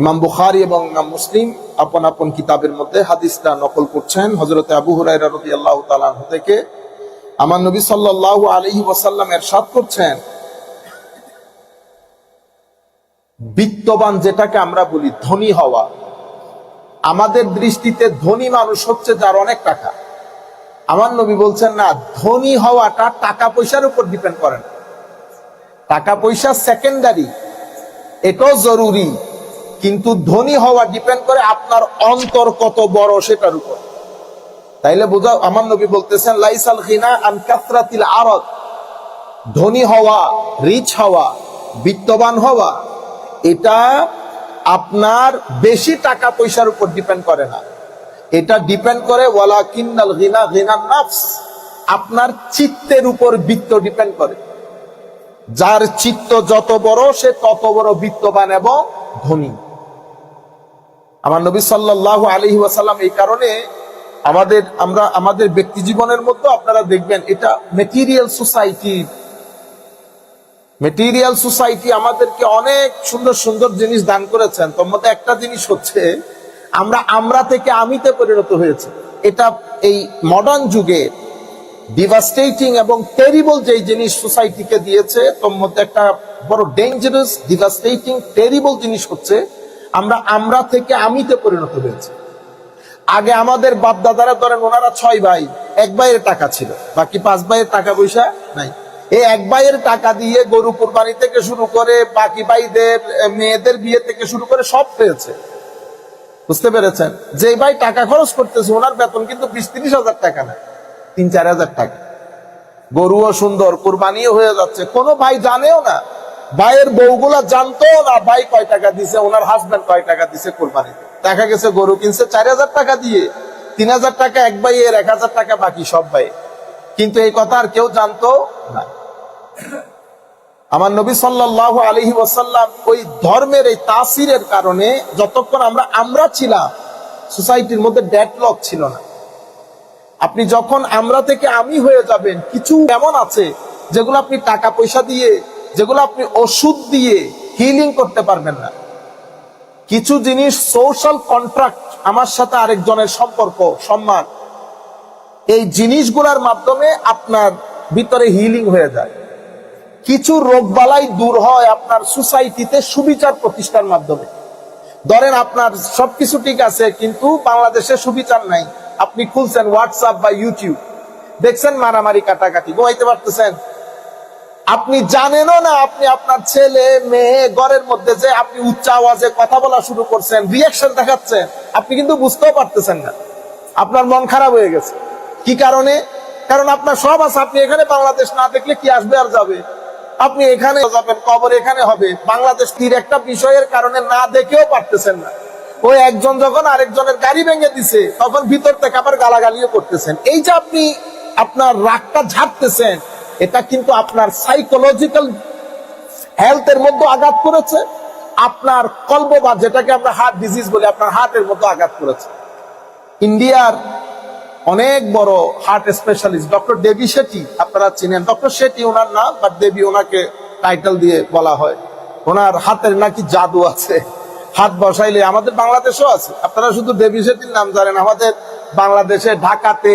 ইমাম বুখারি এবং ইমাম মুসলিম আপন আপন কিতাবের মধ্যে হাদিসটা নকল করছেন। হজরত আবু তাআলা আনহু থেকে আমার নবী সাল্লাল্লাহু আলাইহি ওয়াসাল্লাম এরশাদ করছেন, বিত্তবান যেটাকে আমরা বলি ধনী হওয়া। আমাদের দৃষ্টিতে ধনী মানুষ হচ্ছে যার অনেক টাকা। আমার নবী বলছেন, না, ধনী হওয়াটা টাকা পয়সার উপর ডিপেন্ড করেন টাকা পয়সা সেকেন্ডারি এটাও জরুরি। কিন্তু ধনী হওয়া ডিপেন্ড করে আপনার অন্তর কত বড় সেটার উপর। তাইলে বোঝা আমার নবী বলতেছেন, লাইসাল খিনা আন কাসরাতিল আরদ। ধনী হওয়া রিচ হওয়া, বিত্তবান হওয়া, এটা আপনার বেশি টাকা পয়সার উপর ডিপেন্ড করে না। এটা ডিপেন্ড করে ওয়ালা কিন্নাল গিনা গিনার নাফস। আপনার চিত্তের উপর বিত্ত ডিপেন্ড করে। যার চিত্ত যত বড়, সে তত বড় বিত্তবান এবং ধনী। আমার নবী সাল্লাল্লাহু আলাইহি ওয়াসাল্লাম এই কারণে আমাদের, আমরা আমাদের ব্যক্তি জীবনের মধ্যে আপনারা দেখবেন এটা মেটিরিয়াল সোসাইটি মেটিরিয়াল সোসাইটি আমাদেরকে অনেক সুন্দর সুন্দর জিনিস দান করেছেন। তোর মধ্যে একটা জিনিস হচ্ছে, আমরা আমরা থেকে আমিতে পরিণত হয়েছে। এটা এই মডার্ন যুগে ডিভাস্টেটিং এবং টেরিবল যে জিনিস সোসাইটিকে দিয়েছে, তোর মধ্যে একটা বড় ডেঞ্জারাস ডিভাস্টেটিং টেরিবল জিনিস হচ্ছে আমরা আমরা থেকে আমিতে পরিণত হয়েছে। আগে আমাদের বাপ দাদারা ধরেন ওনারা ছয় ভাই, এক ভাইয়ের টাকা ছিল। বাকি পাঁচ ভাইয়ের টাকা পয়সা নাই। এই এক ভাইয়ের টাকা দিয়ে গরু কোরবানি থেকে শুরু করে বাকি ভাইদের মেয়েদের বিয়ে থেকে শুরু করে সব পেয়েছে। বুঝতে পেরেছেন? যে ভাই টাকা খরচ করতেছে, ওনার বেতন কিন্তু বিশ তিরিশ হাজার টাকা না, তিন চার হাজার টাকা। গরুও সুন্দর, কোরবানিও হয়ে যাচ্ছে। কোনো ভাই জানেও না ভাইয়ের বউগুলা জানতো, না, ভাই কয় টাকা দিছে, ওনার হাজবেন্ড কয় টাকা দিছে কোরবানিতে? দেখা গেছে গরু কিনছে চার হাজার টাকা দিয়ে। তিন হাজার টাকা এক ভাইয়ের, এক হাজার টাকা বাকি সব ভাই কিন্তু এই কথা আর কেউ জানতো না। আমার নবী সাল্লাল্লাহু আলাইহি ওয়াসাল্লাম ওই ধর্মের এই তাসিরের কারণে যতক্ষণ আমরা আমরা ছিলাম, সোসাইটির মধ্যে ডেডলক ছিল না। আপনি যখন আমরা থেকে আমি হয়ে যাবেন, কিছু এমন আছে যেগুলো আপনি টাকা পয়সা দিয়ে যেগুলো আপনি ওষুধ দিয়ে হিলিং করতে পারবেন না। কিছু জিনিস সোশ্যাল কন্ট্রাক্ট আমার সাথে আরেকজনের সম্পর্ক, সম্মান, এই জিনিসগুলোর মাধ্যমে আপনার ভিতরে হিলিং হয়ে যায়। কিছু রোগবালাই দূর হয় আপনার সোসাইটিতে সুবিচার প্রতিষ্ঠার মাধ্যমে। ধরেন আপনার সবকিছু ঠিক আছে, কিন্তু বাংলাদেশে সুবিচার নাই। আপনি খুলছেন হোয়াটসঅ্যাপ বা ইউটিউব দেখছেন মারামারি, কাটাকাটি। ঘুমাইতে পারতেছেন? আপনি জানেনও না, আপনি আপনার ছেলে, মেয়ে, ঘরের মধ্যে যে আপনি উচ্চ আওয়াজে কথা বলা শুরু করছেন রিয়াকশন দেখাচ্ছেন, আপনি কিন্তু বুঝতেও পারতেছেন না। আপনার মন খারাপ হয়ে গেছে। কি কারণে? কারণ আপনার সব আছে, আপনি এখানে বাংলাদেশ না দেখলে কি আসবে আর যাবে? আপনি এখানে যাবেন, কবর এখানে হবে। বাংলাদেশ তীর একটা বিষয়ের কারণে না দেখেও পারতেছেন না। ওই একজন যখন আরেকজনের গাড়ি ভেঙে দিছে, তখন ভিতর থেকে আবার গালাগালিও করতেছেন। এই যে আপনি আপনার রাগটা ঝাড়তেছেন এটা কিন্তু আপনার সাইকোলজিক্যাল হেলথের মধ্যে আঘাত করেছে, আপনার কল্প বা যেটাকে আমরা হার্ট ডিজিজ বলি, আপনার হার্টের মধ্যে আঘাত করেছে। ইন্ডিয়ার অনেক বড় heart specialist doctor Devi Shetty, আপনারা চিনেন। ডক্টর শেঠি ওনার নাম বাট দেবী ওনাকে টাইটেল দিয়ে বলা হয়। ওনার হাতের নাকি জাদু আছে। হাত বসাইলে আমাদের বাংলাদেশও আছে। আপনারা শুধু দেবী শেঠির নাম জানেন, আমাদের বাংলাদেশে ঢাকাতে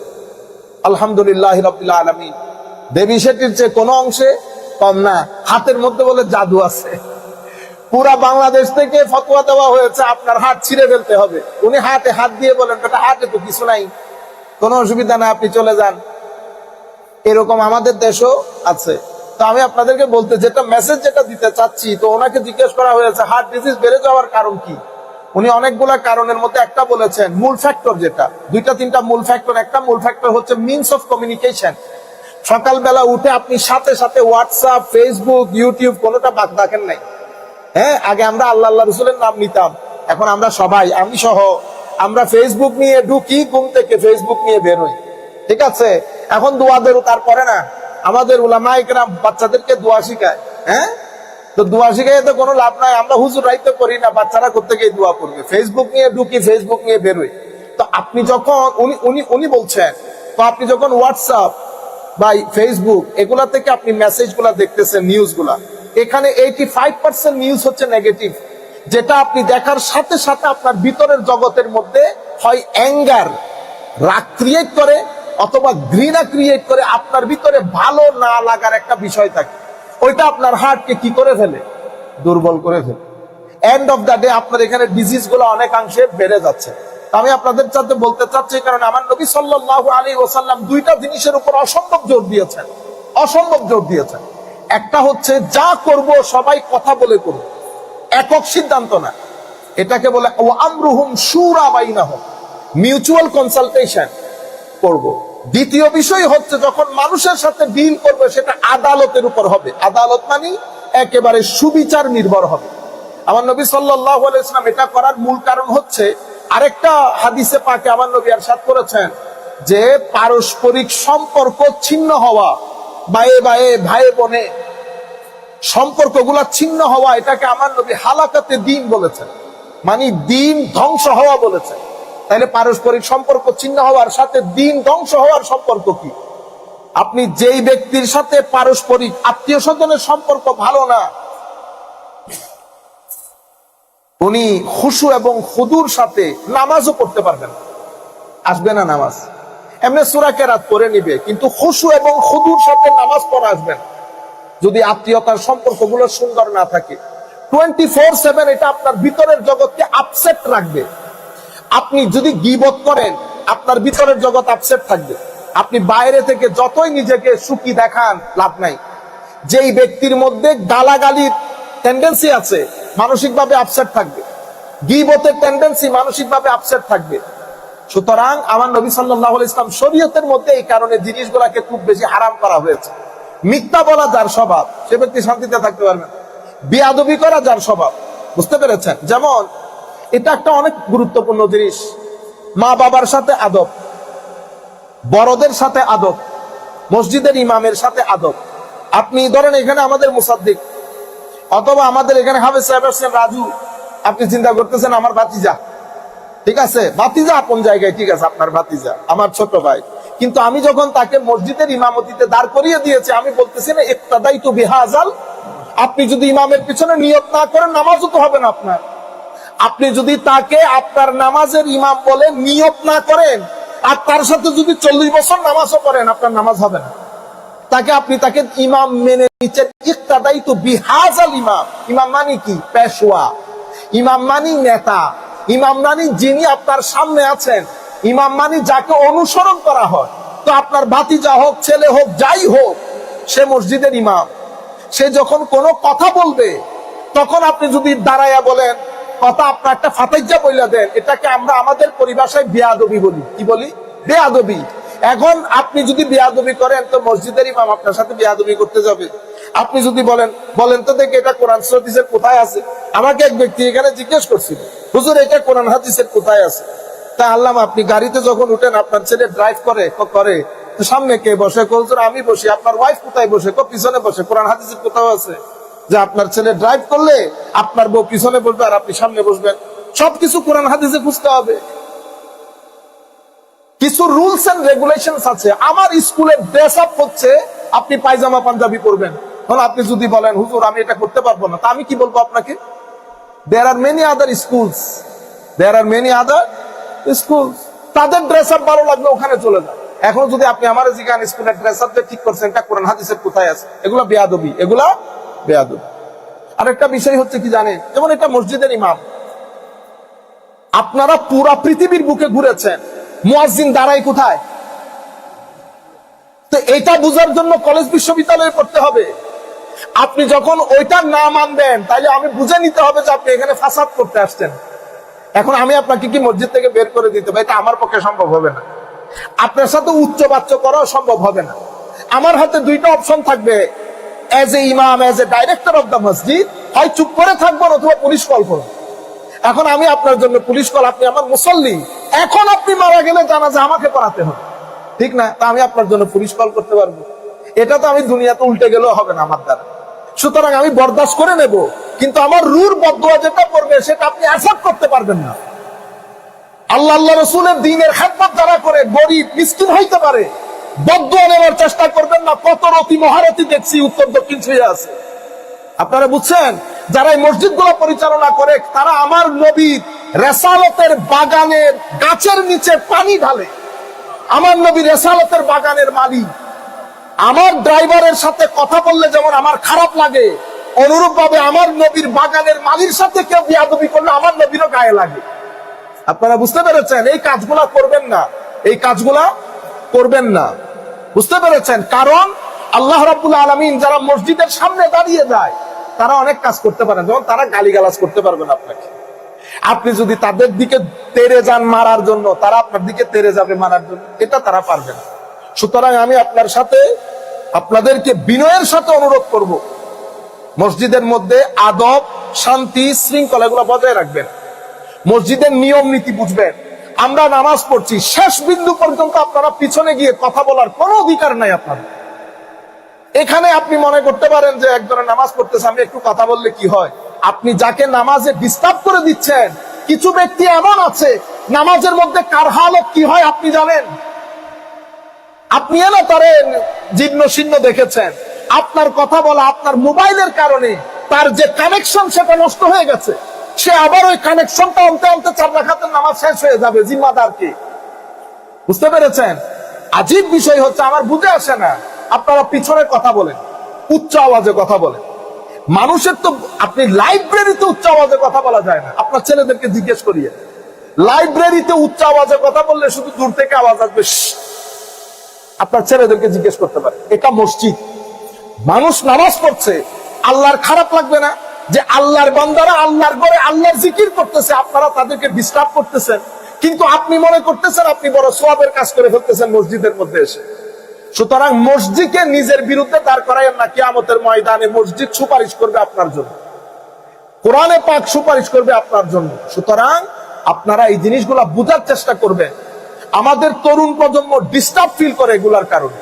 আলহামদুলিল্লাহ আলমী দেবী সেটির চেয়ে কোনো অংশে কম না, হাতের মধ্যে বলে জাদু আছে। পুরা বাংলাদেশ থেকে ফতোয়া দেওয়া হয়েছে, আপনার হাত ছিঁড়ে ফেলতে হবে। উনি হাতে হাত দিয়ে বলেন, বেটা, হাতে তো কিছু নাই। কোনো অসুবিধা না, আপনি চলে যান। এরকম আমাদের দেশও আছে। তো আমি আপনাদেরকে বলতে, যেটা মেসেজ যেটা দিতে চাচ্ছি, তো ওনাকে জিজ্ঞেস করা হয়েছে হার্ট ডিজিজ বেড়ে যাওয়ার কারণ কি? উনি অনেকগুলা কারণের মধ্যে একটা বলেছেন, মূল ফ্যাক্টর যেটা। দুইটা, তিনটা মূল ফ্যাক্টর একটা মূল ফ্যাক্টর হচ্ছে মিনস অফ কমিউনিকেশন সকালবেলা উঠে আপনি সাথে সাথে হোয়াটসঅ্যাপ ফেসবুক ইউটিউব কোনোটা বাদ রাখেন নাই। হ্যাঁ আগে আমরা আল্লাহ আল্লাহ রসুলের নাম নিতাম। এখন আমরা সবাই, আমি সহ, আমরা ফেসবুক নিয়ে ঢুকি, ঘুম থেকে ফেসবুক নিয়ে বেরোই ঠিক আছে? এখন দোয়া দেরো তারপরে না, আমাদের উলামাইকরাম বাচ্চাদেরকে দোয়া শিখায়। হ্যাঁ? তো দোয়া শিখাই তো কোনো লাভ নাই, আমরা হুজুর রাইতে করি না, বাচ্চারা করতে গিয়ে দোয়া করবে। ফেসবুক নিয়ে ঢুকি ফেসবুক নিয়ে বেরোই। তো আপনি যখন, উনি উনি উনি বলছেন, তো আপনি যখন হোয়াটসঅ্যাপ বা ফেসবুক এগুলা থেকে আপনি মেসেজগুলা দেখতেছেন নিউজগুলা এখানে এইটি ফাইভ পার্সেন্ট নিউজ হচ্ছে নেগেটিভ যেটা আপনি দেখার সাথে সাথে আপনার ভিতরের জগতের মধ্যে হয় অ্যাঙ্গার রাগ ক্রিয়েট করে, অথবা ঘৃণা ক্রিয়েট করে, আপনার ভিতরে ভালো না লাগার একটা বিষয় থাকে। ওইটা আপনার হার্টকে কি করে ফেলে? দুর্বল করে ফেলে। এন্ড অফ দ্য ডে আপনার এখানে ডিজিজগুলো অনেকাংশে বেড়ে যাচ্ছে। আমি আপনাদের সাথে বলতে চাচ্ছি, কারণ আমার নবী সাল্লাল্লাহু আলাইহি ওয়াসাল্লাম দুইটা জিনিসের উপর অসম্ভব জোর দিয়েছেন। অসম্ভব জোর দিয়েছেন। একটা হচ্ছে, যা করব সবাই কথা বলে করব একক সিদ্ধান্ত না। এটাকে বলে ও আমরুহুম সুরা বাইনাহুম। মিউচুয়াল কনসালটেশন করব। দ্বিতীয় বিষয় হচ্ছে যখন মানুষের সাথে ডিল করবে, সেটা আদালতের উপর হবে। আদালত মানে একেবারে সুবিচার নির্ভর হবে। আমার নবী সাল্লাল্লাহু আলাইহি ওয়াসাল্লাম এটা করার মূল কারণ হচ্ছে, আরেকটা হাদিসে পাকে আমার নবী আরশাদ করেছেন যে পারস্পরিক সম্পর্ক ছিন্ন হওয়া, বায়ে বায়ে ভাই বোনে সম্পর্কগুলা ছিন্ন হওয়া, এটাকে আমার নবী হালাকাতে দিন বলেছেন। মানে দিন ধ্বংস হওয়া বলেছেন। তাহলে পারস্পরিক সম্পর্ক ছিন্ন হওয়ার সাথে দিন ধ্বংস হওয়ার সম্পর্ক কি? আপনি যেই ব্যক্তির সাথে পারস্পরিক আত্মীয় স্বজনের সম্পর্ক ভালো না, উনি খুশু এবং খুদুর সাথে নামাজও পড়তে পারবেন। আসবে না নামাজ? এমনি সুরাকে রাত করে নিবে, কিন্তু খুশু এবং খুদুর সাথে নামাজ পড়া আসবেন যদি আত্মীয়তার সম্পর্কগুলো সুন্দর না থাকে টোয়েন্টি ফোর সেভেন এটা আপনার ভিতরের জগৎকে আপসেট রাখবে। আপনি যদি গিবত করেন, আপনার ভিতরের জগৎ আপসেট থাকবে। আপনি বাইরে থেকে যতই নিজেকে সুখী দেখান, লাভ নাই। যেই ব্যক্তির মধ্যে গালাগালির টেন্ডেন্সি আছে, মানসিকভাবে আপসেট থাকবে। গিবতের টেন্ডেন্সি মানসিকভাবে আপসেট থাকবে। সুতরাং আমার নবী সাল্লাহ ইসলাম শরীয়তের মধ্যে এই কারণে জিনিসগুলাকে খুব বেশি হারাম করা হয়েছে। মিথ্যা বলা যার স্বভাব, সে ব্যক্তি শান্তিতে থাকতে পারবে বিয়াদবি করা যার স্বভাব, বুঝতে পেরেছেন? যেমন এটা একটা অনেক গুরুত্বপূর্ণ জিনিস। মা বাবার সাথে আদব, বড়দের সাথে আদব, মসজিদের ইমামের সাথে আদব। আপনি ধরেন এখানে আমাদের মুসাদ্দিক, অথবা আমাদের এখানে হাফেজ সাহেব আসছেন রাজু। আপনি চিন্তা করতেছেন, আমার ভাতিজা। ঠিক আছে? ভাতিজা আপন জায়গায়, ঠিক আছে, আপনার ভাতিজা, আমার ছোট ভাই। কিন্তু আমি যখন তাকে মসজিদের ইমামতিতে দাঁড় করিয়ে দিয়েছি, আমি বলতেছি না একটাদাই তো বিহাজাল আপনি যদি ইমামের পিছনে নিয়ত না করেন, নামাজও তো হবে না আপনার। আপনি যদি তাকে আপনার নামাজের ইমাম বলে নিয়ত না করেন, আর তার সাথে যদি চল্লিশ বছর নামাজও করেন, আপনার নামাজ হবে না। তাকে আপনি তাকে ইমাম মেনে নিচ্ছেন ইকতাদাই তো বিহাজাল ইমাম। ইমাম মানে কি? পেশোয়া ইমাম মানি নেতা। ইমাম মানি যিনি আপনার সামনে আছেন। ইমাম মানি যাকে অনুসরণ করা হয়। তো আপনার ভাতিজা হোক, ছেলে হোক, যাই হোক, সে মসজিদের ইমাম। সে যখন কোনো কথা বলবে, তখন আপনি যদি দাঁড়াইয়া বলেন কথা আপনার একটা ফাতাইজা বইলা দেন, এটাকে আমরা আমাদের পরিভাষায় বেয়াদবি বলি। কি বলি? বেয়াদবি। এখন আপনি যদি বেয়াদবি করেন, তো মসজিদের ইমাম আপনার সাথে বেয়াদবি করতে যাবে। আপনি যদি বলেন বলেন তো দেখে এটা কোরআন হাদিসের কোথায় আছে? আমাকে এক ব্যক্তি এখানে জিজ্ঞেস করছিল, হুজুর, এটা কোরআন হাদিসের কোথায় আছে? তা আল্লাহ আপনি গাড়িতে যখন উঠেন, আপনার ছেলে ড্রাইভ করে করে সামনে কে বসে? হুজুর, আমি বসি, আপনার ওয়াইফ কোথায় বসে? কো, পিছনে বসে, কোরআন হাদিসের কোথাও আছে? যে আপনার ছেলে ড্রাইভ করলে আপনার বউ পিছনে বসবে আর আপনি সামনে বসবেন। সবকিছু কোরআন হাদিসে খুঁজতে হবে। কিছু রুলস এন্ড রেগুলেশন আছে। আমার স্কুলের ড্রেস আপ হচ্ছে, আপনি পায়জামা, পাঞ্জাবি পরবেন। তাহলে আপনি যদি বলেন, হুজুর, আমি এটা করতে পারব না। তা আমি কি বলব আপনাকে? There are many other schools there are many other schools তাদের ড্রেস আপ ভালো লাগবে ওখানে চলে যায় এখন যদি আপনি আমার জিজ্ঞান স্কুলের ড্রেস আপ যে ঠিক করছেন, এটা কোরআন হাদিসের কোথায় আছে? এগুলো বেয়াদবি। এগুলা বেয়াদবি। আরেকটা বিষয় হচ্ছে কি জানেন? যেমন এটা মসজিদের ইমাম। আপনারা পুরা পৃথিবীর বুকে ঘুরেছেন। মুয়াজ্জিন দাঁড়ায় কোথায়? তো এটা বুঝার জন্য কলেজ বিশ্ববিদ্যালয়ে পড়তে হবে। আপনি যখন ওইটা না মানবেন তাহলে আমি বুঝে নিতে হবে যে আপনি এখানে ফাসাদ করতে আসছেন। এখন আমি আপনাকে কি মসজিদ থেকে বের করে দিতে পারি? এটা আমার পক্ষে সম্ভব হবে না। আপনার সাথে উচ্চ বাচ্চ করাও সম্ভব হবে না। আমার হাতে দুইটা অপশন থাকবে। As a imam as a director of the মসজিদ হয় চুপ করে থাকবেন অথবা পুলিশ কল করুন এখন আমি আপনার জন্য পুলিশ কল আপনি আমার মুসল্লি। এখন আপনি মারা গেলে জানা যে আমাকে পড়াতে হবে। ঠিক না? তা আমি আপনার জন্য পুলিশ কল করতে পারব। এটা তো আমি দুনিয়াতে উল্টে গেলেও হবে না আমার দ্বারা। সুতরাং আমি বরদাস্ত করে নেব। কিন্তু আমার রুর বদুয়া যেটা করবে, সেটা আপনি অ্যাসেপ্ট করতে পারবেন না। আল্লাহ আল্লাহ রসুলের দিনের খেদমত যারা করে, গরিব, মিসকিন হইতে পারে। বদুয়া নেওয়ার চেষ্টা করবেন না। কত রতি মহারতি দেখছি উত্তর দক্ষিণ ছুঁয়ে আছে। আপনারা বুঝছেন? যারা এই মসজিদ পরিচালনা করে, তারা আমার নবীর রেসালতের বাগানের গাছের নিচে পানি ঢালে। আমার নবী রেসালতের বাগানের মালিক। আমার ড্রাইভারের সাথে কথা বললে যেমন আমার খারাপ লাগে অনুরূপ ভাবে আমার নবীর বাগানের মালির সাথে কেউ বিয়াদবি করলে আমার নবীরও গায়ে লাগে। আপনারা বুঝতে পেরেছেন? এই কাজগুলা করবেন না। এই কাজগুলা করবেন না। বুঝতে পেরেছেন? কারণ আল্লাহ রাব্বুল আলামিন যারা মসজিদের সামনে দাঁড়িয়ে যায়, তারা অনেক কাজ করতে পারেন যেমন তারা গালিগালাজ করতে পারবেন আপনাকে। আপনি যদি তাদের দিকে তেরে যান মারার জন্য, তারা আপনার দিকে তেরে যাবে মারার জন্য। এটা তারা পারবে না। সুতরাং আমি আপনার সাথে, আপনাদেরকে বিনয়ের সাথে অনুরোধ করব। মসজিদের মধ্যে আদব, শান্তি, শৃঙ্খলা এগুলো বজায় রাখবেন। মসজিদের নিয়ম নীতি বুঝবেন। আমরা নামাজ পড়ছি, শেষ বিন্দু পর্যন্ত আপনারা পিছনে গিয়ে কথা বলার কোনো অধিকার নাই আপনাদের এখানে আপনি মনে করতে পারেন যে একজনের নামাজ পড়তেছে, আমি একটু কথা বললে কি হয়? আপনি যাকে নামাজে ডিস্টার্ব করে দিচ্ছেন, কিছু ব্যক্তি এমন আছে, নামাজের মধ্যে কার হালত কি হয় আপনি জানেন? আপনি না তারে জীর্ণ শীর্ণ দেখেছেন। আপনার কথা বলা আপনার মোবাইলের কারণে তার যে কানেকশন সেটা নষ্ট হয়ে গেছে। সে আবার ওই কানেকশনটা আনতে আনতে চার রাখাতের নামাজ শেষ হয়ে যাবে জিম্মাদার কি বুঝতে পেরেছেন? আজীব বিষয় হচ্ছে, আমার বুঝে আসে না। আপনারা পিছনে কথা বলেন, উচ্চ আওয়াজে কথা বলেন। মানুষের তো, আপনি লাইব্রেরিতে উচ্চ আওয়াজে কথা বলা যায় না। আপনার ছেলেদেরকে জিজ্ঞেস করিয়ে। লাইব্রেরিতে উচ্চ আওয়াজে কথা বললে শুধু দূর থেকে আওয়াজ আসবে আপনার ছেলেদেরকে জিজ্ঞেস করতে পারে, এটা মসজিদ। মানুষ নামাজ পড়ছে, আল্লাহর খারাপ লাগবে না? যে আল্লাহর বান্দারা আল্লাহর ঘরে আল্লাহর জিকির করতেছে, আপনারা তাদেরকে ডিস্টার্ব করতেছেন। কিন্তু আপনি মনে করতেছেন আপনি বড় সোয়াবের কাজ করে ফেলতেছেন মসজিদের মধ্যে এসে। সুতরাং মসজিদকে নিজের বিরুদ্ধে দাঁড় করাইয়েন না, কিয়ামতের ময়দানে মসজিদ সুপারিশ করবে আপনার জন্য। কোরআনে পাক সুপারিশ করবে আপনার জন্য। সুতরাং আপনারা এই জিনিসগুলা বোঝার চেষ্টা করবে আমাদের তরুণ প্রজন্ম ডিস্টার্ব ফিল করে এগুলার কারণে।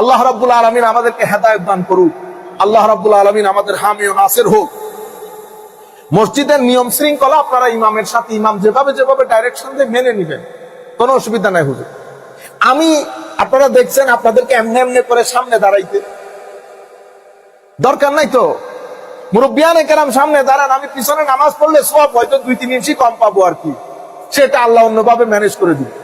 আল্লাহ রাব্বুল আলমিন আমাদেরকে হেদায়ত দান করুক। আল্লাহ রাব্বুল আলমিন আমাদের হামি ও নাসের হোক। মসজিদের নিয়ম শৃঙ্খলা আপনারা ইমামের সাথে, ইমাম যেভাবে যেভাবে ডাইরেকশন দিয়ে মেনে নিবেন, কোনো অসুবিধা নাই হুজুর। আমি, আপনারা দেখছেন, আপনাদেরকে এমনি এমনি করে সামনে দাঁড়াইতে। দরকার নাই তো? মুরব্বিয়ানে কেরাম সামনে দাঁড়ান, আমি পিছনে নামাজ পড়লে সব হয়তো দুই তিন ইঞ্চি কম পাবো আর কি। সেটা আল্লাহ অন্যভাবে ম্যানেজ করে দিবে।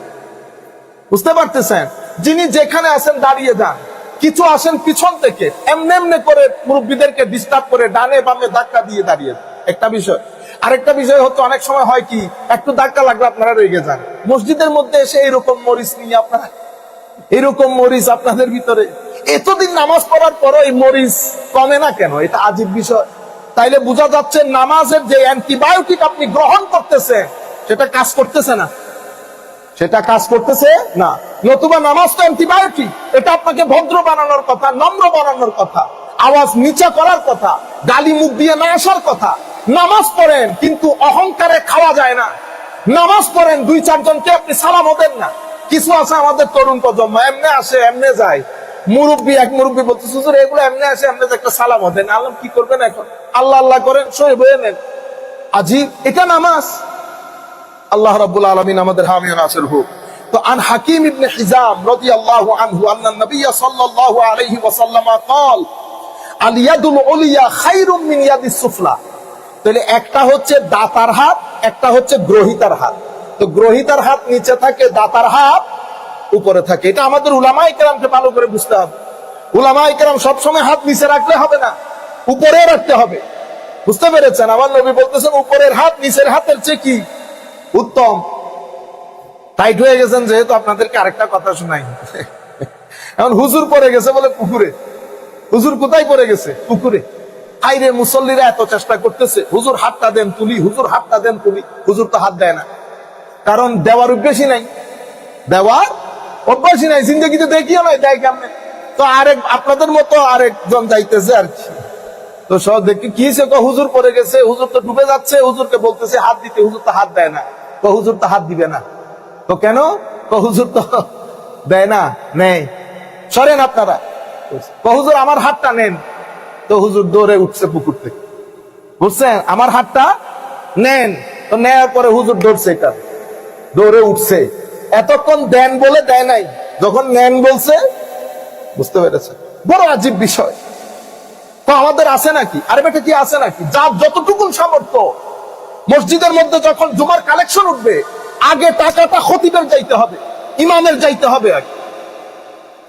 বুঝতে পারতেছেন? যিনি যেখানে আছেন দাঁড়িয়ে যান। কিছু আসেন পিছন থেকে, এমনি এমনি করে মুরব্বীদেরকে ডিস্টার্ব করে ডানে বামে ধাক্কা দিয়ে দাঁড়িয়ে। একটা বিষয়। আরেকটা বিষয় হচ্ছে, অনেক সময় হয় কি, একটু ধাক্কা লাগলে আপনারা রেগে যান। মসজিদের মধ্যে এসে এরকম মরিচ নিয়ে আপনারা এরকম মরিচ আপনাদের ভিতরে। এতদিন নামাজ পড়ার পরও এই মরিচ কমে না কেন? এটা আজীব বিষয়। তাইলে বোঝা যাচ্ছে নামাজের যে অ্যান্টিবায়োটিক আপনি গ্রহণ করতেছেন, সেটা কাজ করতেছে না। সেটা কাজ করতেছে? না। নতুবা নামাজ তো অ্যান্টিবায়োটিক এটা আপনাকে ভদ্র বানানোর কথা, নম্র বানানোর কথা। আওয়াজ নিচা করার কথা, গালি মুখ দিয়ে না আসার কথা। নামাজ পড়েন, কিন্তু অহংকারে খাওয়া যায় না। নামাজ পড়েন, দুই, চারজনকে আপনি সালাম হতেন না। কিছু আছে আমাদের তরুণ প্রজন্ম, এমনি আসে, এমনি যায়। মুরব্বী, এক মুরব্বী বলতে হুজুর, এগুলো এমনি আসে, এমনি একটা সালাম হতেন আল্লাহ কি করবেন এখন? আল্লাহ আল্লাহ করেন সই বয়ে নেন। আজি এটা নামাজ। আল্লাহ রাব্বুল আলামিন আমাদের হামি ও নাসির হোক তো আন হাকিম ইবনে হিজাম রাদিয়াল্লাহু আনহু আন্না নবী সাল্লাল্লাহু আলাইহি ওয়াসাল্লাম قال আল ইয়াদুল উলিয়া খায়রুম মিন ইয়াদিস সুফলা তাহলে একটা হচ্ছে দাতার হাত একটা হচ্ছে গ্রহিতার হাত তো গ্রহিতার হাত নিচে থাকে দাতার হাত উপরে থাকে এটা আমাদের উলামায়ে কেরামকে ভালো করে বুঝতে হবে উলামায়ে কেরাম সবসময় হাত নিচে রাখলে হবে না উপরে রাখতে হবে বুঝতে পেরেছেন আমার নবী বলতেছেন উপরের হাত নিচের হাতের চেয়ে কি উত্তম। টাইট হয়ে গেছেন যেহেতু আপনাদেরকে আরেকটা কথা শোনাই। এখন হুজুর পড়ে গেছে বলে পুকুরে। হুজুর কোথায় পড়ে গেছে? পুকুরে। আইরে মুসল্লিরা এত চেষ্টা করতেছে, হুজুর হাতটা দেন তুলি, হুজুর হাতটা দেন তুলি, হুজুর তো হাত দেয় না। কারণ দেওয়ার অভ্যাসই নাই। দেওয়ার অভ্যাসই নাই, জিন্দগিতে দেখিও নাই, দেয় কেমনে? তো আরেক, আপনাদের মতো আরেকজন যাইতেছে আর কি। তো সব দেখি, কো হুজুর পরে গেছে, হুজুর তো ডুবে যাচ্ছে, হুজুরকে বলতেছে হাত দিতে, হুজুর তো হাত দেয় না। তো হুজুর তো হাত দিবে না। তো কেন? তো হুজুর তো দেয় না নেই সরেন আপনারা। তো হুজুর, আমার হাতটা নেন। তো হুজুর দৌড়ে উঠছে পুকুর থেকে। বুঝছেন? আমার হাতটা নেন। তো নেয়ার পরে হুজুর দৌড়ছে এটা। দৌড়ে উঠছে। এতক্ষণ দেন বলে দেয় নাই। যখন নেন বলছে, বুঝতে পেরেছে বড় আজীব বিষয়। তো আমাদের আছে নাকি? আরে বেটা, কি আছে নাকি? যার যতটুকুন সামর্থ্য। মসজিদের মধ্যে যখন জুমার কালেকশন উঠবে, আগে টাকাটা খতিবের যাইতে হবে, ইমামের যাইতে হবে আগে।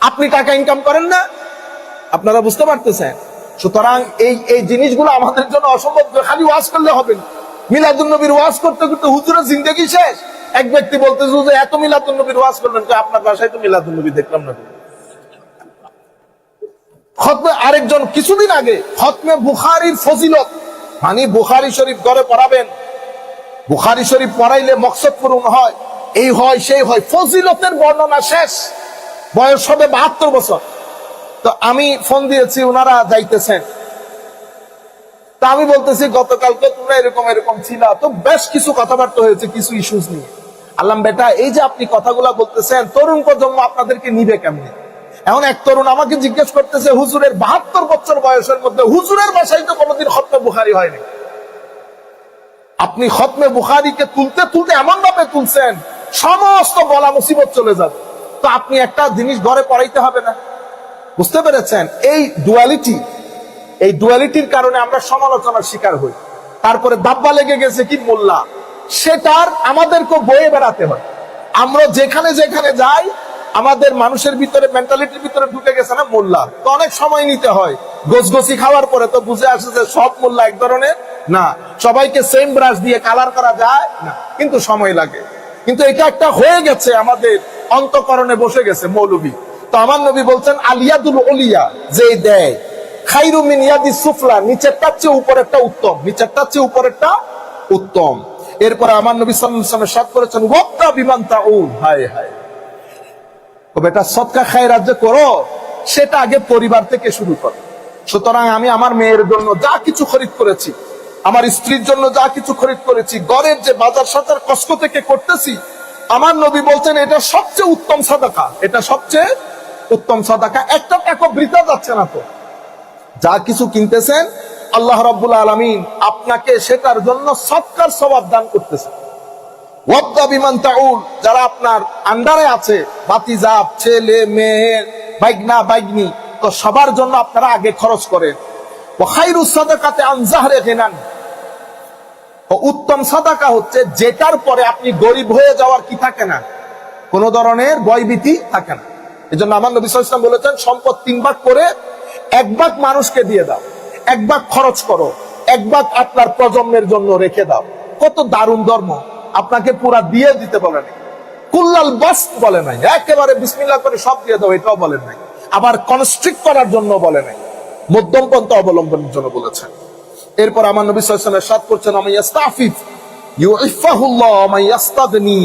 আপনি টাকা ইনকাম করেন না, আপনারা বুঝতে পারতেছেন? সুতরাং এই এই জিনিসগুলো আমাদের জন্য অসম্ভব খালি ওয়াজ করলে হবে না। মিলাদুল নবীর ওয়াজ করতে করতে হুজুরের জিন্দগি শেষ। এক ব্যক্তি বলতেছে যে এত মিলাদুল নবীর ওয়াজ করলেন আপনার বাসায় তো মিলাদুল নবী দেখলাম না। খতমে আরেকজন, কিছুদিন আগে খতমে বুখারির ফজিলত মানে বুখারি শরীফ ঘরে পড়াবেন। বুখারি শরীফ পড়াইলে মকসদ পূরণ হয়। এই হয়, সেই হয়। ফজিলতের বর্ণনা শেষ। বয়স হবে বাহাত্তর বছর। তো আমি ফোন দিয়েছি ওনারা যাইতেছেন। তা আমি বলতেছি, গতকালকে তোমরা এরকম এরকম ছিল। তো বেশ কিছু কথাবার্তা হয়েছে, কিছু ইস্যুস নিয়ে। আল্লাহ বেটা, এই যে আপনি কথাগুলা বলতেছেন, তরুণ প্রজন্ম আপনাদেরকে নিবে কেমনে? এখন এক তরুণ আমাকে জিজ্ঞেস করতেছে, হুজুরের বাহাত্তর বছর বয়সের মধ্যে হুজুরের বাসায় তো কোনোদিন খতমে বুখারি হয়নি? আপনি খতমে বুখারিকে তুলতে তুলতে এমন ভাবে তুলছেন, সমস্ত বলা মুসিবত চলে যাবে। তো আপনি একটা জিনিস ঘরে পড়াইতে হবে না। বুঝতে পেরেছেন? এই ডুয়ালিটি এই ডুয়ালিটির কারণে আমরা সমালোচনার শিকার হই। তারপরে দাব্বা লেগে গেছে কি মোল্লা? সেটার আমাদেরকে বয়ে বেড়াতে হয়। আমরা যেখানে যেখানে যাই আমাদের মানুষের ভিতরে মেন্টালিটির ভিতরে ঢুকে গেছে না মোল্লা? তো অনেক সময় নিতে হয়। গোসগোসি খাওয়ার পরে তো বুঝে আসে যে সব মোল্লা এক ধরনের? না। সবাইকে সেম ব্রাশ দিয়ে কালার করা যায়? না। কিন্তু সময় লাগে। কিন্তু এটা একটা হয়ে গেছে আমাদের অন্তকরণে বসে গেছে মৌলবী তো আমার নবী বলছেন, আলিয়াদুল ওলিয়া যে দেয়। খাইরু মিন ইয়াদি সুফলা, নিচেরটার চেয়ে উপরেরটা উত্তম। নিচেরটার চেয়ে উপরেরটা উত্তম। এরপরে আমার নবী আলাইহি সাত করেছেন, ওয়াক্তা বিমান তাউল হায় হায়। ও বেটা সৎকা খায় রাজ্য করো, সেটা আগে পরিবার থেকে শুরু করো। সুতরাং আমি আমার মেয়ের জন্য যা কিছু খরিদ করেছি, আমার স্ত্রীর জন্য যা কিছু খরিদ করেছি, গড়ের যে বাজার সাজার কষ্ট থেকে করতেছি, আমার নবী বলছেন এটা সবচেয়ে উত্তম সাদাকা। এটা সবচেয়ে উত্তম সাদাকা। একটা টাকা বৃথা যাচ্ছে না তো। যা কিছু কিনতেছেন, আল্লাহ রাব্বুল আলামিন আপনাকে সেটার জন্য সৎকার স্বভাব দান করতেছেন। যারা আপনার আন্ডারে আছে, বাতিজাব, ছেলে, মেয়ে বাইগনা বাইগনি তো সবার জন্য আপনারা আগে খরচ করেন। উত্তম সাদাকা হচ্ছে যেটার পরে আপনি গরিব হয়ে যাওয়ার কি থাকে না? কোন ধরনের ভয়ভীতি থাকে না। এই জন্য আমার নবী ওয়াসাল্লাম বলেছেন, সম্পদ তিন ভাগ করে এক ভাগ মানুষকে দিয়ে দাও, এক ভাগ খরচ করো, এক ভাগ আপনার প্রজন্মের জন্য রেখে দাও। কত দারুণ ধর্ম। আপনাকে পুরা দিয়ে দিতে বলে নাই কুল্লাল বাস বলে নাই একেবারে বিসমিল্লাহ করে সব দিয়ে দাও এটাও বলেন নাই আবার কনস্ট্রিক্ট করার জন্য বলে নাই মধ্যম পন্থা অবলম্বনের জন্য বলেছেন এরপর আমার নবী সাল্লাল্লাহু আলাইহি ওয়াসাল্লাম সাত করছেন আমি ইস্তাফিফ ইউইফাহুল্লাহ আমা ইয়াস্তাগনি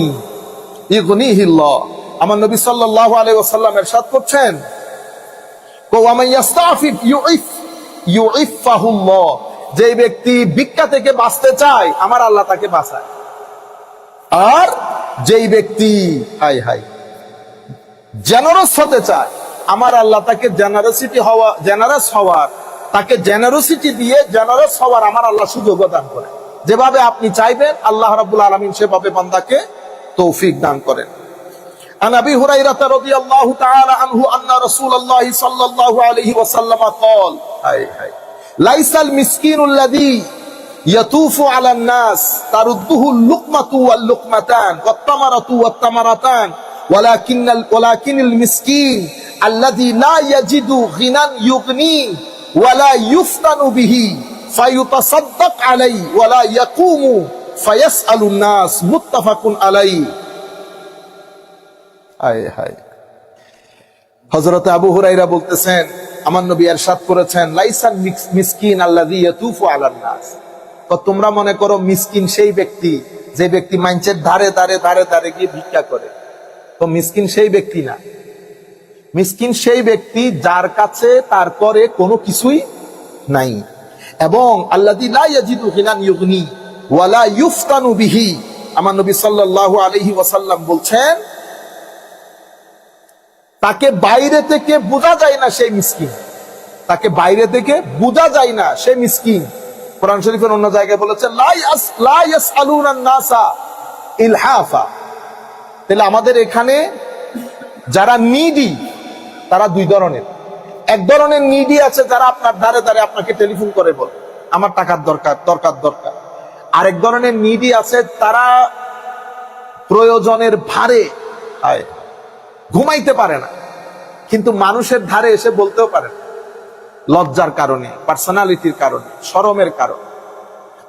ইগনিহিল্লাহ আমার নবী সাল্লাল্লাহু আলাইহি ওয়াসাল্লাম ارشاد করছেন কো আমা ইয়াস্তাফিফ ইউইফ ইউইফাহুল্লাহ যে ব্যক্তি ভিক্ষা থেকে বাঁচতে চায় আমার আল্লাহ তাকে বাঁচায় আর যেই ব্যক্তি হাই হাই জেনারস হতে চায় আমার আল্লাহ তাকে জেনারসিটি হওয়া জেনারস হওয়ার তাকে জেনারসিটি দিয়ে জেনারস হওয়ার আমার আল্লাহ সুযোগ দান করে যেভাবে আপনি চাইবেন আল্লাহ রাব্বুল আলামিন সেভাবে বান্দাকে তৌফিক দান করেন عن ابي هريره رضي الله تعالى عنه ان رسول الله صلى الله عليه وسلم قال هاي هاي ليس المسكين الذي ইয়াতুফু আলান নাস তারুদ্দুহু বলতেছেন আমার নবী এরশাদ করেছেন লাইসান মিসকিন আল্লাযী ইয়াতুফু তোমরা মনে করো মিসকিন সেই ব্যক্তি, যে ব্যক্তি মাইন্সের ধারে ধারে ধারে ধারে গিয়ে ভিক্ষা করে। তো মিসকিন সেই ব্যক্তি না। মিসকিন সেই ব্যক্তি যার কাছে, তার করে কোনো কিছুই নাই। এবং বিহি। আমার নবী সাল্লাল্লাহু আলাইহি ওয়াসাল্লাম বলছেন, তাকে বাইরে থেকে বোঝা যায় না সেই মিসকিন। তাকে বাইরে থেকে বোঝা যায় না সে মিসকিন। কোরআন শরীফের অন্য জায়গায় বলেছে তাহলে আমাদের এখানে যারা নিডি তারা দুই ধরনের। এক ধরনের নিডি আছে যারা আপনার ধারে ধারে আপনাকে টেলিফোন করে বলে, আমার টাকার দরকার দরকার দরকার। আরেক ধরনের নিডি আছে তারা প্রয়োজনের ভারে ঘুমাইতে পারে না, কিন্তু মানুষের ধারে এসে বলতেও পারে না। লজ্জার কারণে পার্সোনালিটির কারণে শরমের কারণে।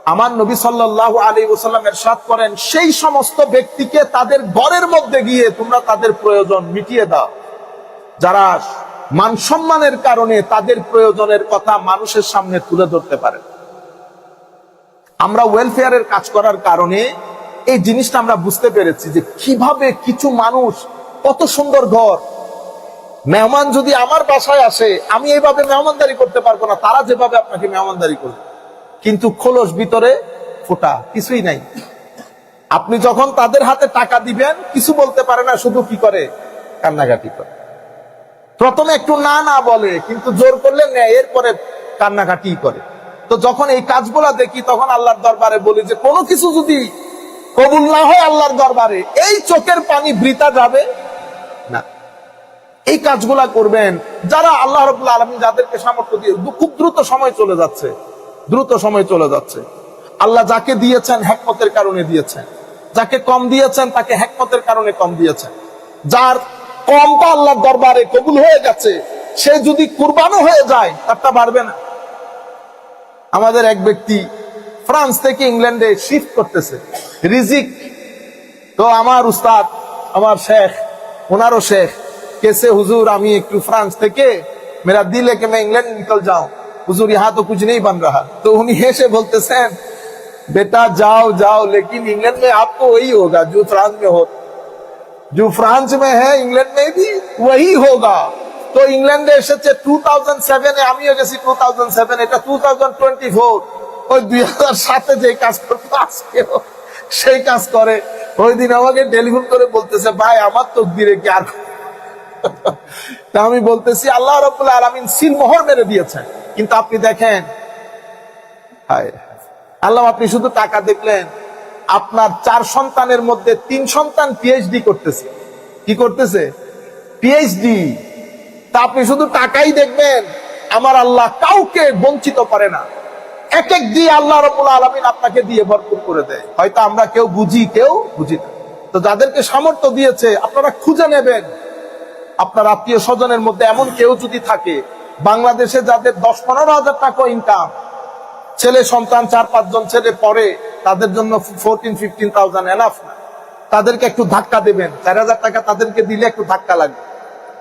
আমার নবী সাল্লাল্লাহু আলী ওসাল্লাম এরশাদ করেন, সেই সমস্ত ব্যক্তিকে তাদের ঘরের মধ্যে গিয়ে তোমরা তাদের প্রয়োজন মিটিয়ে দাও। যারা মান সম্মানের কারণে তাদের প্রয়োজনের কথা মানুষের সামনে তুলে ধরতে পারে। আমরা ওয়েলফেয়ারের কাজ করার কারণে এই জিনিসটা আমরা বুঝতে পেরেছি যে কীভাবে কিছু মানুষ কত সুন্দর ঘর মেহমান যদি আমার বাসায় আসে, আমি এইভাবে মেহমানদারি করতে পারব না, তারা যেভাবে আপনাকে মেহমানদারি করবে। কিন্তু খোলস ভিতরে ফোটা, কিছুই নাই। আপনি যখন তাদের হাতে টাকা দিবেন, কিছু বলতে পারে না, শুধু কি করে? কান্নাকাটি করে। প্রথমে একটু না না বলে, কিন্তু জোর করলে নেয়, এরপরে কান্নাকাটি করে। তো যখন এই কাজগুলা দেখি, তখন আল্লাহর দরবারে বলি যে, কোনো কিছু যদি কবুল না হয় আল্লাহর দরবারে, এই চোখের পানি বৃতা যাবে না। এই কাজগুলা করবেন। যারা আল্লাহ রবুল্লা আলমী যাদেরকে সামর্থ্য দিয়ে খুব দ্রুত সময় চলে যাচ্ছে। দ্রুত সময় চলে যাচ্ছে। আল্লাহ যাকে দিয়েছেন হ্যাকমতের কারণে দিয়েছেন। যাকে কম দিয়েছেন তাকে হ্যাকমতের কারণে কম দিয়েছেন। যার কমটা আল্লাহর দরবারে কবুল হয়ে গেছে, সে যদি কুরবানও হয়ে যায় তারটা বাড়বে না। আমাদের এক ব্যক্তি ফ্রান্স থেকে ইংল্যান্ডে শিফট করতেছে। রিজিক। তো আমার উস্তাদ, আমার শেখ, ওনারও শেখ। কেসে হুজুর, আমি একটু ফ্রান্স থেকে, মেরা দিল दिल है कि मैं इंग्लैंड निकल जाऊं हुजूर यहाँ तो कुछ नहीं बन रहा तो उन्हें ऐसे बोलते सैन बेटा जाओ जाओ लेकिन इंग्लैंड में आपको वही होगा जो फ्रांस में हो जो फ्रांस में তো ইংল্যান্ডে হ্যাঁ, এসেছে টু থাউজেন্ড সেভেনে আমিও গেছি টু থাউজেন্ড সেভেন এটা টু থাউজেন্ড টোয়েন্টি ফোর ওই দুই হাজার সাতে যে কাজ করতো, আজকে সেই কাজ করে। ওই দিন আমাকে টেলিফোন করে বলতেছে, ভাই, আমার তকদিরে কি আর তা আমি বলতেছি, আল্লাহ রবুল্লাহ আলমিন সিল মোহর মেরে দিয়েছেন। কিন্তু আপনি দেখেন আল্লাহ আপনি শুধু টাকা দেখলেন, আপনার চার সন্তানের মধ্যে তিন সন্তান পিএইচডি করতেছে। কি করতেছে? পিএইচডি তা আপনি শুধু টাকাই দেখবেন, আমার আল্লাহ কাউকে বঞ্চিত করে না। এক এক দিয়ে আল্লাহ রবুল আলমিন আপনাকে দিয়ে ভরপুর করে দেয়। হয়তো আমরা কেউ বুঝি কেউ বুঝি না। তো যাদেরকে সামর্থ্য দিয়েছে, আপনারা খুঁজে নেবেন। আপনার আত্মীয় স্বজনের মধ্যে এমন কেউ যদি থাকে, বাংলাদেশে যাদের দশ পনেরো হাজার টাকা ইনকাম ছেলে সন্তান চার পাঁচজন ছেলে পড়ে, তাদের জন্য ফোরটিন ফিফটিন থাউজেন্ড এনাফ না। তাদেরকে একটু ধাক্কা দেবেন। চার হাজার টাকা তাদেরকে দিলে একটু ধাক্কা লাগবে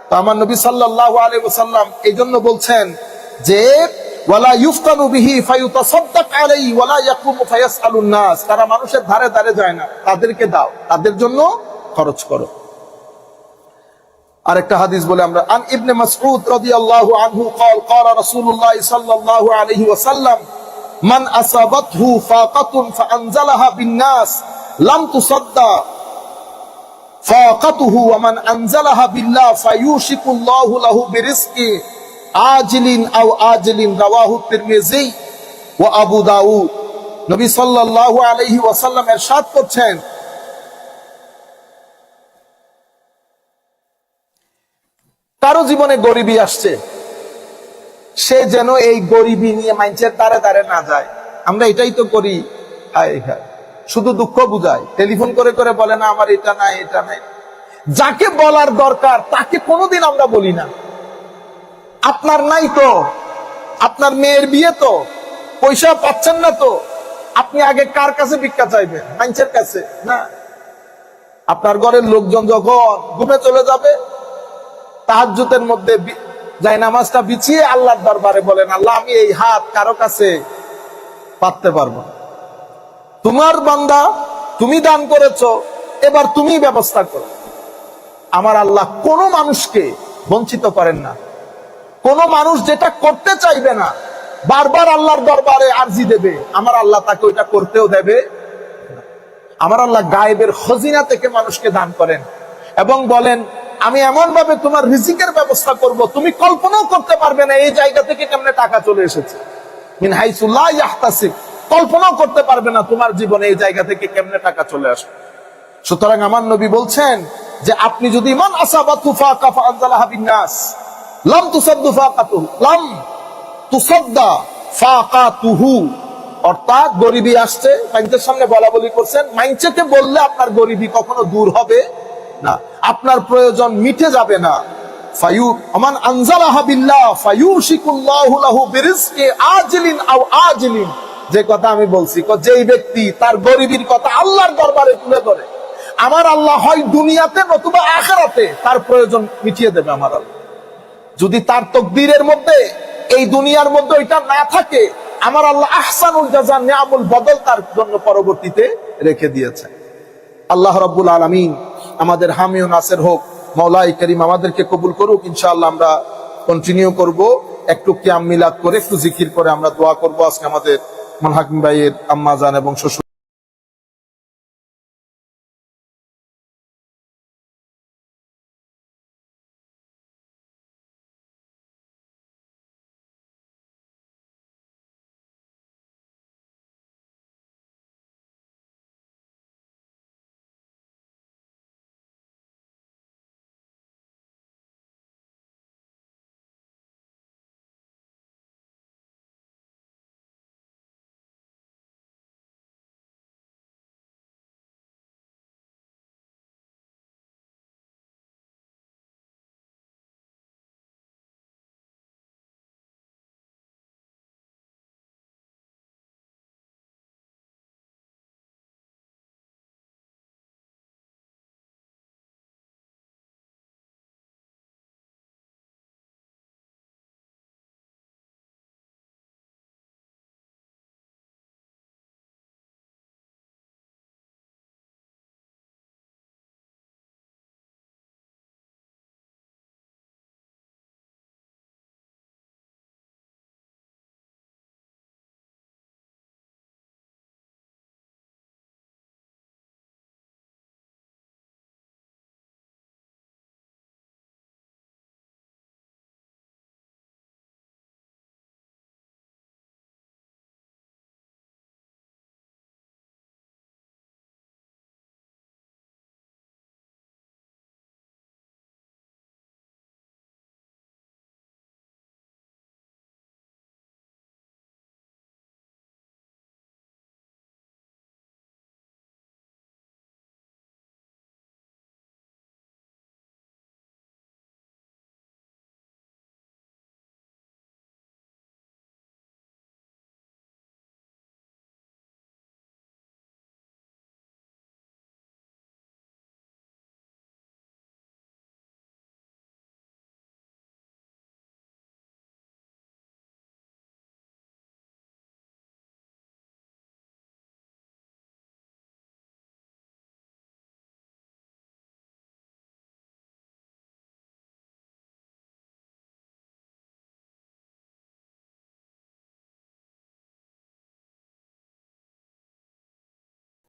তো আমার নবী সাল্লাল্লাহু আলাইহি ওয়াসাল্লাম এই জন্য বলছেন যে, ওয়ালা নাস। তারা মানুষের ধারে ধারে যায় না। তাদেরকে দাও। তাদের জন্য খরচ করো। আরেকটা হাদিস বলে আমরা আন ইবনে মাসউদ রাদিয়াল্লাহু আনহু قال قال رسول الله صلى الله عليه وسلم من اصابته فاقة فانزلها بالناس لم تصدى فاقته ومن انزلها بالله فيوشك الله له برزق عاجل او آجل رواه الترمذي وابو داود নবী সাল্লাল্লাহু আলাইহি ওয়াসাল্লাম ارشاد করছেন কারও জীবনে গরিবী আসছে। সে যেন এই গরিবী নিয়ে মাইন্সের দ্বারে দ্বারে না যায়। আমরা এটাই তো করি। হায় হায়। শুধু দুঃখ বুঝায়। টেলিফোন করে করে বলে, না, আমার এটা নাই এটা নাই। যাকে বলার দরকার, তাকে কোনোদিন আমরা বলি না। আপনার নাই তো। আপনার মেয়ের বিয়ে তো। পয়সা পাচ্ছেন না তো। আপনি আগে কার কাছে ভিক্ষা চাইবেন? মাইন্সের কাছে? না। আপনার ঘরের লোকজন যখন ঘুমে চলে যাবে তাহাজ্জুতের মধ্যে যাই নামাজটা বিছিয়ে আল্লাহর দরবারে বলেন, আল্লাহ, আমি এই হাত কারও কাছে পাততে পারব তোমার বান্দা তুমি দান করেছ, এবার তুমি ব্যবস্থা করো। আমার আল্লাহ কোনো মানুষকে বঞ্চিত করেন না। কোন মানুষ যেটা করতে চাইবে না, বারবার আল্লাহর দরবারে আরজি দেবে। আমার আল্লাহ তাকে ওইটা করতেও দেবে আমার আল্লাহ গায়েবের খজিনা থেকে মানুষকে দান করেন। এবং বলেন, আমি এমন ভাবে তোমার রিজিকের ব্যবস্থা করব, তুমি কল্পনাও করতে পারবে না এই জায়গা থেকে কেমনে টাকা চলে এসেছে। মিন হাইসুল্লাহ কল্পনাও করতে পারবে না তোমার জীবনে এই জায়গা থেকে কেমনে টাকা চলে আসবে। সুতরাং আমার নবী বলছেন যে, আপনি যদি মান আসাবা তুফা লাম অর্থাৎ গরিবী আসছে মাইন্সের সামনে বলা বলি করছেন মাইন্সেকে বললে আপনার গরিবী কখনো দূর হবে না। আপনার প্রয়োজন মিটে যাবে না। যে কথা আমি বলছি যেই ব্যক্তি তার গরিবীর কথা আল্লাহর দরবারে তুলে ধরে, আমার আল্লাহ হয় দুনিয়াতে নতুবা আখেরাতে, তার প্রয়োজন মিটিয়ে দেবে আমার যদি তার তকদিরের মধ্যে, এই দুনিয়ার মধ্যে ওইটা না থাকে, আমার আল্লাহ আহসানুল জাজা নিয়ামুল বদল তার জন্য পরবর্তীতে রেখে দিয়েছে। আল্লাহ রাব্বুল আলামিন আমাদের হামিও নাসের হোক মৌলাই করিম আমাদেরকে কবুল করুক ইনশাল্লাহ আমরা কন্টিনিউ করব। একটু কিয়াম মিলাদ করে, একটু জিকির করে আমরা দোয়া করব। আজকে আমাদের মানহাকিম ভাইয়ের আম্মা জান এবং শ্বশুর